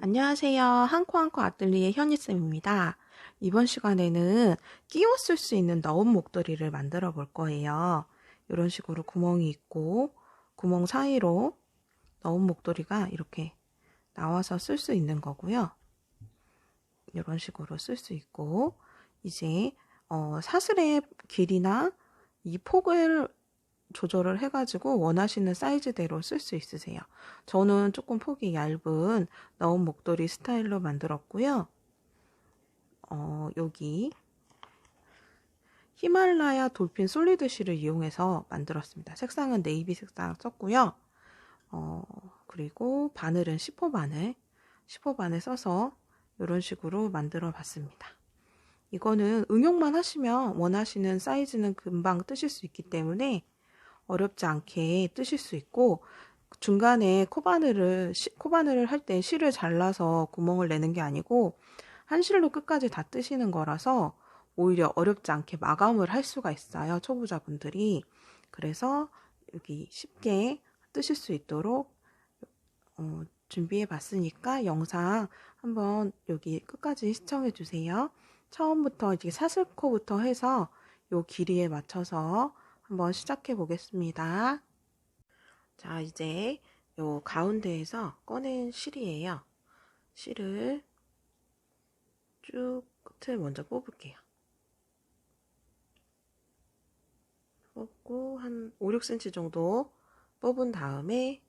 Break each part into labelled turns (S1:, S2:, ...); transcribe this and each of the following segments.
S1: 안녕하세요. 한코한코 아뜰리에 현희쌤입니다. 이번 시간에는 끼워 쓸 수 있는 너운 목도리를 만들어 볼 거예요. 이런 식으로 구멍이 있고 구멍 사이로 너운 목도리가 이렇게 나와서 쓸 수 있는 거고요. 이런 식으로 쓸 수 있고 이제 어, 사슬의 길이나 이 폭을 조절을 해가지고 원하시는 사이즈대로 쓸 수 있으세요. 저는 조금 폭이 얇은 너운 목도리 스타일로 만들었고요. 어, 여기 히말라야 돌핀 솔리드 실을 이용해서 만들었습니다. 색상은 네이비 색상 썼고요. 어, 그리고 바늘은 10호 바늘, 10호 바늘 써서 이런 식으로 만들어 봤습니다. 이거는 응용만 하시면 원하시는 사이즈는 금방 뜨실 수 있기 때문에 어렵지 않게 뜨실 수 있고 중간에 코바늘을 코바늘을 할 때 실을 잘라서 구멍을 내는 게 아니고 한 실로 끝까지 다 뜨시는 거라서 오히려 어렵지 않게 마감을 할 수가 있어요 초보자분들이 그래서 여기 쉽게 뜨실 수 있도록 어, 준비해 봤으니까 영상 한번 여기 끝까지 시청해 주세요 처음부터 이제 사슬코부터 해서 요 길이에 맞춰서 한번 시작해 보겠습니다. 자, 이제 요 가운데에서 꺼낸 실이에요. 실을 쭉 끝을 먼저 뽑을게요. 뽑고 한 5, 6cm 정도 뽑은 다음에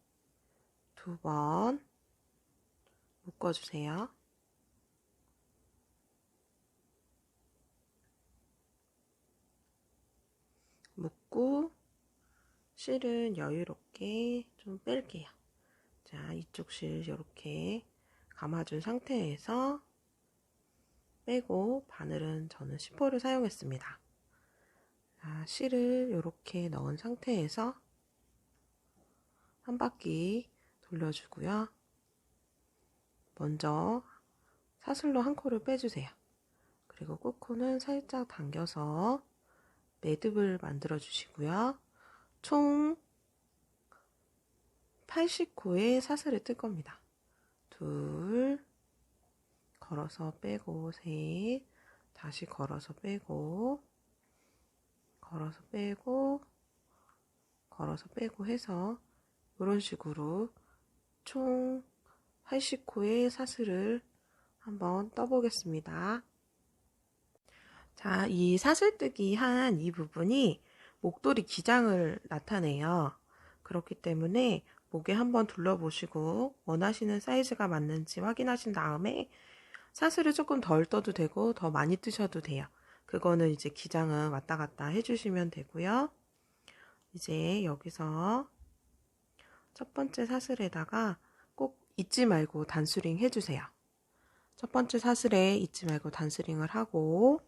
S1: 두 번 묶어주세요. 묶고 실은 여유롭게 좀 뺄게요. 자, 이쪽 실 이렇게 감아준 상태에서 빼고 바늘은 저는 10호를 사용했습니다. 자, 실을 이렇게 넣은 상태에서 한 바퀴 돌려주고요. 먼저 사슬로 한 코를 빼주세요. 그리고 끝코는 살짝 당겨서 매듭을 만들어 주시고요. 총 80코의 사슬을 뜰 겁니다. 둘, 걸어서 빼고, 셋, 다시 걸어서 빼고, 걸어서 빼고, 걸어서 빼고 해서 이런 식으로 총 80코의 사슬을 한번 떠보겠습니다. 자, 이 사슬뜨기 한 이 부분이 목도리 기장을 나타내요. 그렇기 때문에 목에 한번 둘러보시고 원하시는 사이즈가 맞는지 확인하신 다음에 사슬을 조금 덜 떠도 되고 더 많이 뜨셔도 돼요. 그거는 이제 기장은 왔다 갔다 해주시면 되고요. 이제 여기서 첫 번째 사슬에다가 꼭 잊지 말고 단수링 해주세요. 첫 번째 사슬에 잊지 말고 단수링을 하고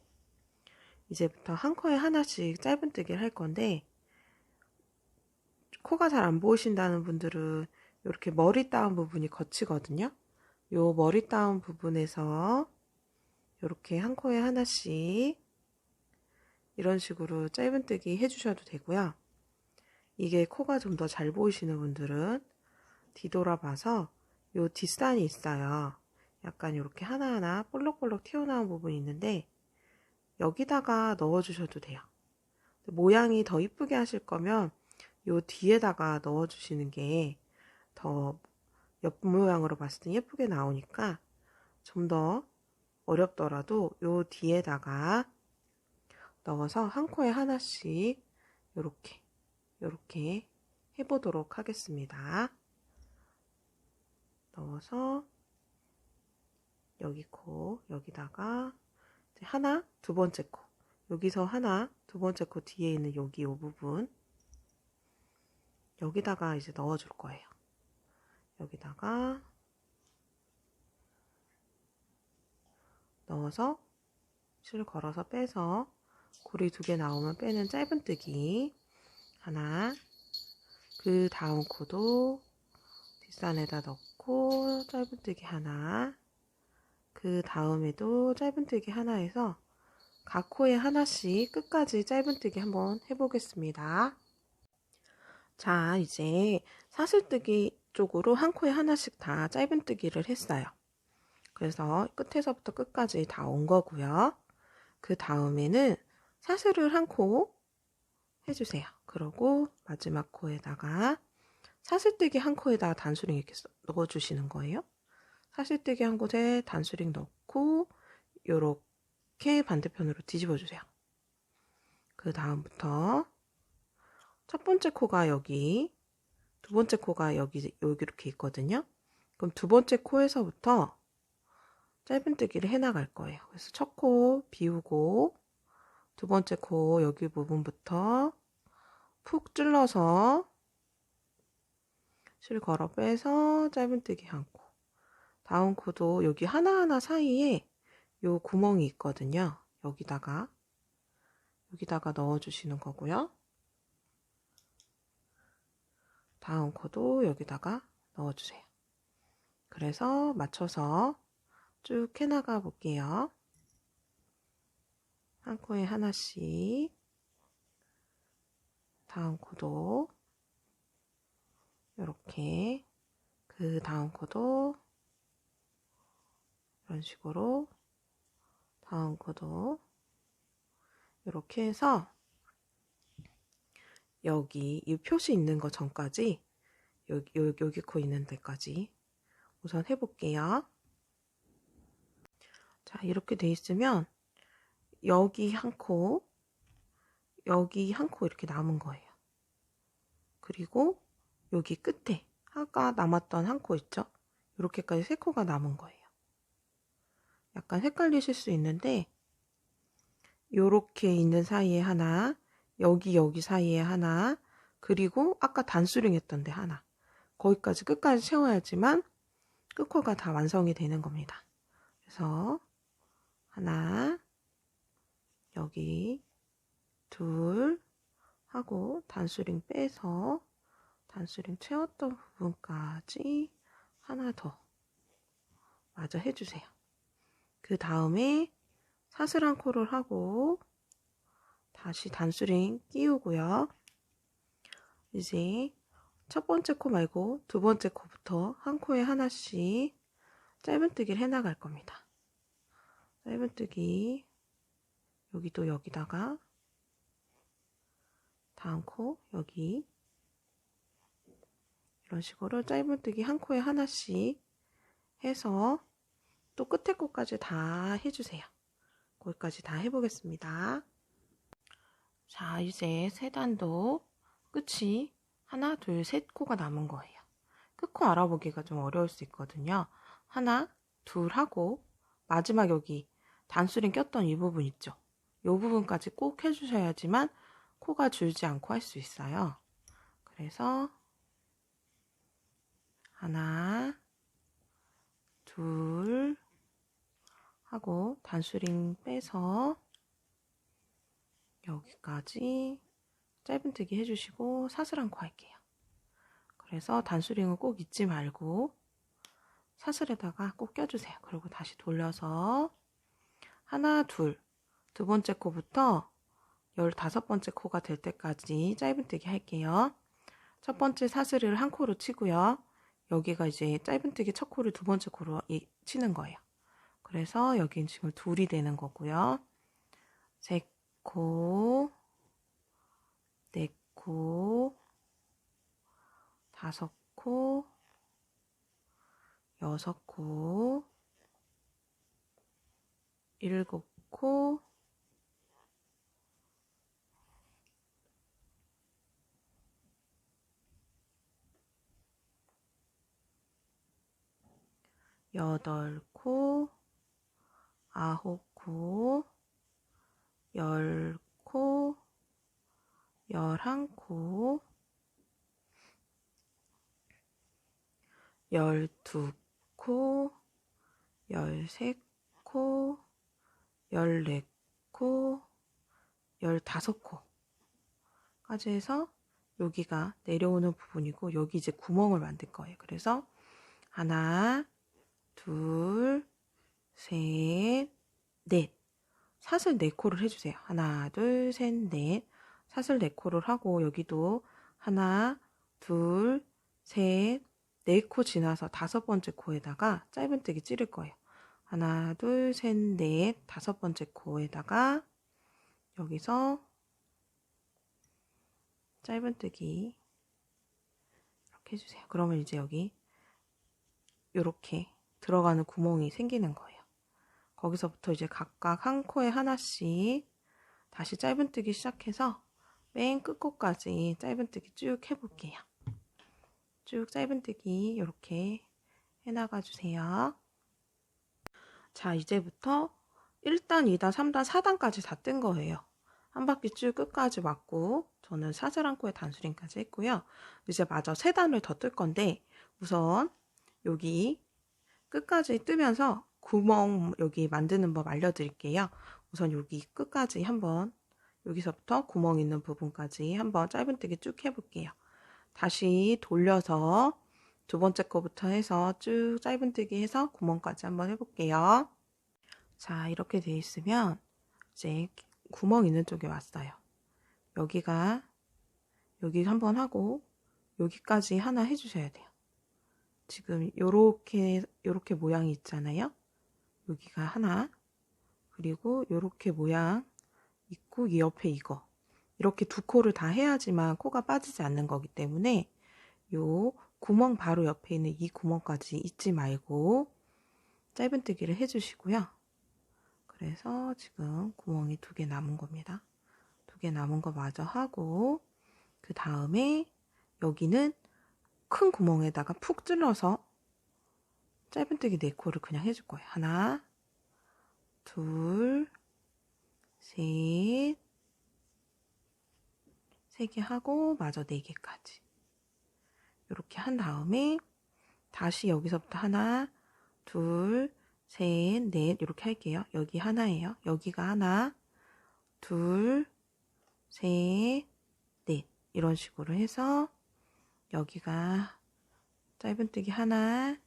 S1: 이제부터 한 코에 하나씩 짧은뜨기를 할 건데 코가 잘 안 보이신다는 분들은 이렇게 머리 따온 부분이 거치거든요. 요 머리 따온 부분에서 이렇게 한 코에 하나씩 이런 식으로 짧은뜨기 해주셔도 되고요. 이게 코가 좀 더 잘 보이시는 분들은 뒤돌아봐서 요 뒷산이 있어요. 약간 이렇게 하나하나 볼록볼록 튀어나온 부분이 있는데 여기다가 넣어주셔도 돼요. 모양이 더 이쁘게 하실 거면 요 뒤에다가 넣어주시는 게 더 옆모양으로 봤을 때 예쁘게 나오니까 좀 더 어렵더라도 요 뒤에다가 넣어서 한 코에 하나씩 요렇게 요렇게 해보도록 하겠습니다. 넣어서 여기 코 여기다가 하나 두 번째 코. 여기서 하나 두 번째 코 뒤에 있는 여기 이 부분. 여기다가 이제 넣어 줄 거예요. 여기다가 넣어서 실 걸어서 빼서 고리 두 개 나오면 빼는 짧은뜨기. 하나. 그 다음 코도 뒷산에다 넣고 짧은뜨기 하나 그 다음에도 짧은뜨기 하나에서 각 코에 하나씩 끝까지 짧은뜨기 한번 해보겠습니다. 자, 이제 사슬뜨기 쪽으로 한 코에 하나씩 다 짧은뜨기를 했어요. 그래서 끝에서부터 끝까지 다 온 거고요. 그 다음에는 사슬을 한 코 해주세요. 그러고 마지막 코에다가 사슬뜨기 한 코에다가 단수링 이렇게 넣어주시는 거예요. 사슬뜨기 한 곳에 단수링 넣고 요렇게 반대편으로 뒤집어 주세요. 그 다음부터 첫 번째 코가 여기 두 번째 코가 여기 여기 이렇게 있거든요. 그럼 두 번째 코에서부터 짧은뜨기를 해 나갈 거예요. 그래서 첫 코 비우고 두 번째 코 여기 부분부터 푹 찔러서 실 걸어 빼서 짧은뜨기 한 코. 다음 코도 여기 하나하나 사이에 요 구멍이 있거든요. 여기다가 여기다가 넣어 주시는 거고요. 다음 코도 여기다가 넣어 주세요. 그래서 맞춰서 쭉 해나가 볼게요. 한 코에 하나씩 다음 코도 이렇게 그 다음 코도 이런 식으로 다음 코도 이렇게 해서 여기 이 표시 있는 거 전까지 여기, 여기, 여기 코 있는 데까지 우선 해볼게요. 자 이렇게 돼 있으면 여기 한 코, 여기 한 코 이렇게 남은 거예요. 그리고 여기 끝에 아까 남았던 한 코 있죠? 이렇게까지 세 코가 남은 거예요. 약간 헷갈리실 수 있는데 요렇게 있는 사이에 하나, 여기 여기 사이에 하나, 그리고 아까 단수링 했던 데 하나. 거기까지 끝까지 채워야지만 끝코가 다 완성이 되는 겁니다. 그래서 하나, 여기 둘 하고 단수링 빼서 단수링 채웠던 부분까지 하나 더 마저 해주세요. 그 다음에 사슬한 코를 하고 다시 단수링 끼우고요. 이제 첫 번째 코 말고 두 번째 코부터 한 코에 하나씩 짧은뜨기를 해나갈 겁니다. 짧은뜨기 여기도 여기다가 다음 코 여기 이런 식으로 짧은뜨기 한 코에 하나씩 해서 또 끝에 코까지 다 해주세요. 거기까지 다 해보겠습니다. 자 이제 세 단도 끝이 하나 둘 셋 코가 남은 거예요. 끝코 알아보기가 좀 어려울 수 있거든요. 하나 둘 하고 마지막 여기 단수링 꼈던 이 부분 있죠. 이 부분까지 꼭 해주셔야지만 코가 줄지 않고 할 수 있어요. 그래서 하나, 둘 하고 단수링 빼서 여기까지 짧은뜨기 해주시고 사슬한 코 할게요. 그래서 단수링은 꼭 잊지 말고 사슬에다가 꼭 껴주세요. 그리고 다시 돌려서 하나, 둘, 두 번째 코부터 열다섯 번째 코가 될 때까지 짧은뜨기 할게요. 첫 번째 사슬을 한 코로 치고요. 여기가 이제 짧은뜨기 첫 코를 두 번째 코로 치는 거예요. 그래서 여긴 지금 둘이 되는 거고요. 세 코, 네 코, 다섯 코, 여섯 코, 일곱 코, 여덟 코, 아홉 코, 열 코, 열한 코, 열두 코, 열세 코, 열네 코, 열다섯 코까지 해서 여기가 내려오는 부분이고 여기 이제 구멍을 만들 거예요. 그래서 하나, 둘, 셋, 넷. 사슬 네 코를 해주세요. 하나, 둘, 셋, 넷. 사슬 네 코를 하고 여기도 하나, 둘, 셋, 네 코 지나서 다섯 번째 코에다가 짧은뜨기 찌를 거예요. 하나, 둘, 셋, 넷, 다섯 번째 코에다가 여기서 짧은뜨기 이렇게 해주세요. 그러면 이제 여기 이렇게 들어가는 구멍이 생기는 거예요. 거기서부터 이제 각각 한 코에 하나씩 다시 짧은뜨기 시작해서 맨 끝코까지 짧은뜨기 쭉 해볼게요. 쭉 짧은뜨기 이렇게 해나가 주세요. 자 이제부터 1단, 2단, 3단, 4단까지 다 뜬 거예요. 한 바퀴 쭉 끝까지 왔고 저는 사슬 한 코에 단수링까지 했고요. 이제 마저 세 단을 더 뜰 건데 우선 여기 끝까지 뜨면서 구멍 여기 만드는 법 알려드릴게요. 우선 여기 끝까지 한번 여기서부터 구멍 있는 부분까지 한번 짧은뜨기 쭉 해볼게요. 다시 돌려서 두 번째 거부터 해서 쭉 짧은뜨기 해서 구멍까지 한번 해볼게요. 자 이렇게 돼 있으면 이제 구멍 있는 쪽에 왔어요. 여기가 여기 한번 하고 여기까지 하나 해주셔야 돼요. 지금 요렇게 요렇게 모양이 있잖아요. 여기가 하나 그리고 요렇게 모양 있고 이 옆에 이거 이렇게 두 코를 다 해야지만 코가 빠지지 않는 거기 때문에 요 구멍 바로 옆에 있는 이 구멍까지 잊지 말고 짧은뜨기를 해주시고요. 그래서 지금 구멍이 두 개 남은 겁니다. 두 개 남은 거 마저 하고 그 다음에 여기는 큰 구멍에다가 푹 찔러서 짧은뜨기 네 코를 그냥 해줄 거예요. 하나, 둘, 셋, 세 개 하고 마저 네 개까지. 이렇게 한 다음에 다시 여기서부터 하나, 둘, 셋, 넷 이렇게 할게요. 여기 하나예요. 여기가 하나, 둘, 셋, 넷 이런 식으로 해서 여기가 짧은뜨기 하나,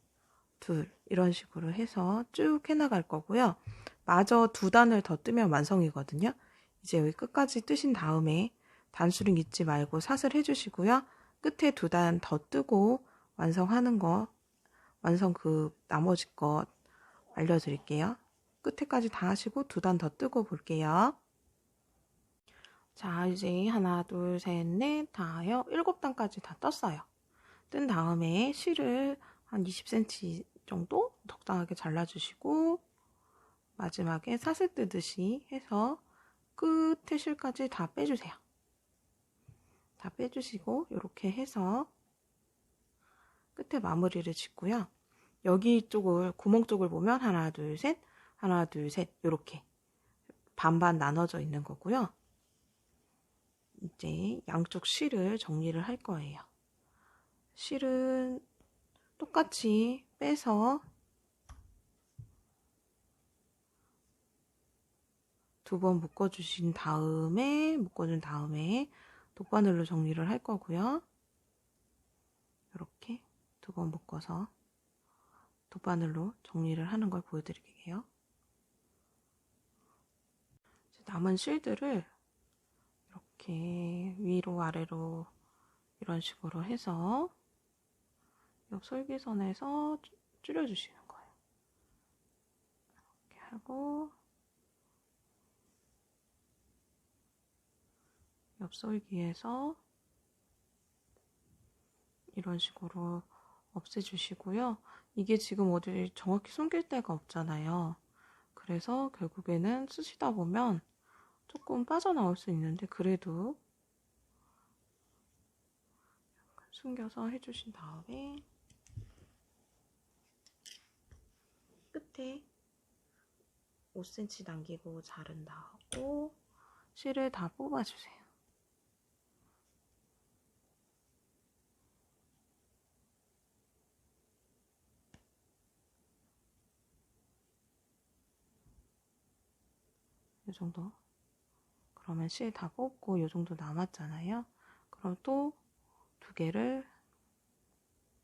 S1: 둘 이런 식으로 해서 쭉 해나갈 거고요. 마저 두 단을 더 뜨면 완성이거든요. 이제 여기 끝까지 뜨신 다음에 단수링 잊지 말고 사슬 해주시고요. 끝에 두 단 더 뜨고 완성하는 거, 완성 그 나머지 거 알려드릴게요. 끝에까지 다 하시고 두 단 더 뜨고 볼게요. 자, 이제 하나, 둘, 셋, 넷, 다여, 일곱 단까지 다 떴어요. 뜬 다음에 실을 한 20cm 정도 적당하게 잘라주시고 마지막에 사슬 뜨듯이 해서 끝에 실까지 다 빼주세요. 다 빼주시고 이렇게 해서 끝에 마무리를 짓고요. 여기 쪽을 구멍 쪽을 보면 하나 둘 셋 하나 둘 셋 이렇게 반반 나눠져 있는 거고요. 이제 양쪽 실을 정리를 할 거예요. 실은 똑같이 빼서 두 번 묶어주신 다음에 묶어준 다음에 돗바늘로 정리를 할 거고요. 이렇게 두 번 묶어서 돗바늘로 정리를 하는 걸 보여드릴게요. 남은 실들을 이렇게 위로 아래로 이런 식으로 해서 옆 솔기선에서 줄여주시는 거예요. 이렇게 하고 옆 솔기에서 이런 식으로 없애주시고요. 이게 지금 어디 정확히 숨길 데가 없잖아요. 그래서 결국에는 쓰시다 보면 조금 빠져나올 수 있는데 그래도 숨겨서 해주신 다음에 끝에 5cm 남기고 자른 다음고 실을 다 뽑아주세요. 이 정도. 그러면 실다 뽑고 요 정도 남았잖아요. 그럼 또 두 개를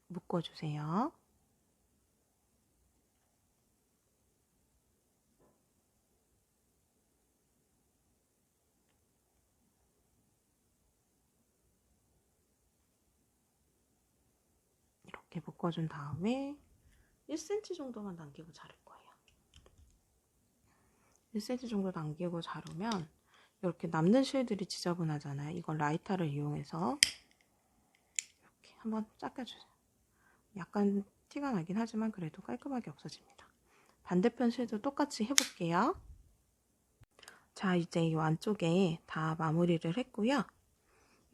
S1: 묶어주세요. 이렇게 묶어준 다음에 1cm 정도만 당기고 자를 거예요. 1cm 정도 당기고 자르면 이렇게 남는 실들이 지저분하잖아요. 이건 라이터를 이용해서 이렇게 한번 닦아주세요. 약간 티가 나긴 하지만 그래도 깔끔하게 없어집니다. 반대편 실도 똑같이 해볼게요. 자, 이제 이 안쪽에 다 마무리를 했고요.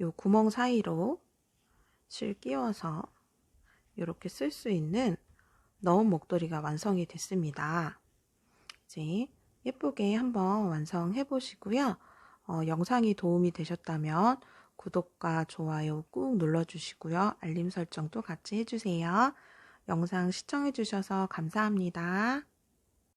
S1: 이 구멍 사이로 실 끼워서 이렇게 쓸 수 있는 넣은 목도리가 완성이 됐습니다. 이제 예쁘게 한번 완성해 보시고요. 어, 영상이 도움이 되셨다면 구독과 좋아요 꾹 눌러주시고요. 알림 설정도 같이 해주세요. 영상 시청해주셔서 감사합니다.